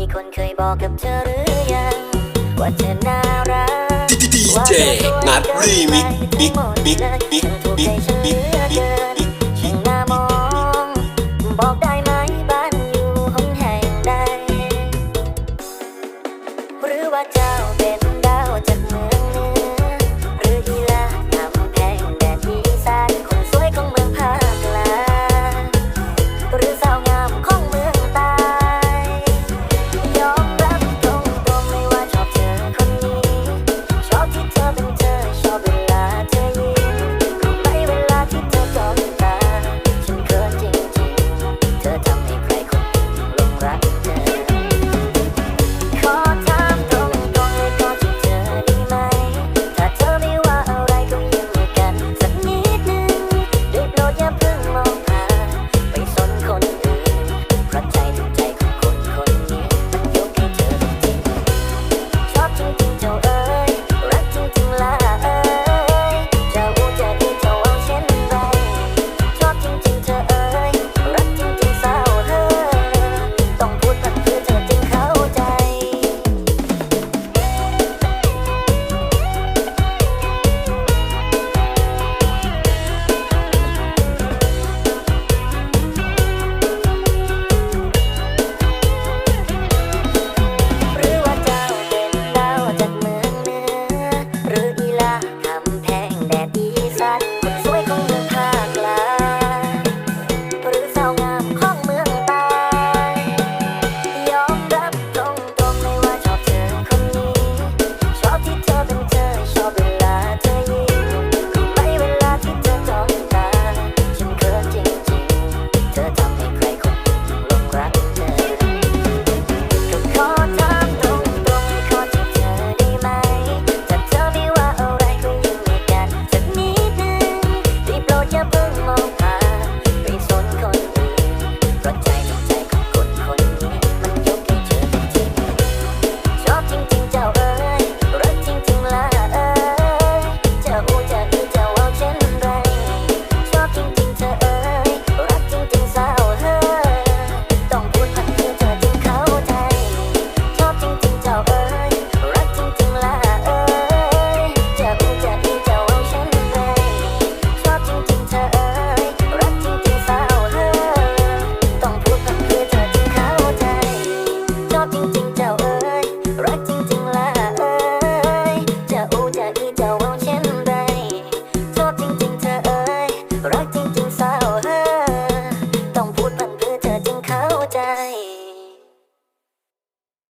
มีคนเคยบอกกับเธอหรือยัง ว่าเธอน่ารักดีเจนัดรีมิกบิ๊กบิ๊กบิ๊กบิ๊กบิ๊กบิ๊กบิ๊กบิ๊กหน้ามองบอกได้ไหมบ้านอยู่ห้องแห่งใด หรือว่าเจ้าเป็นดาวจากเมือ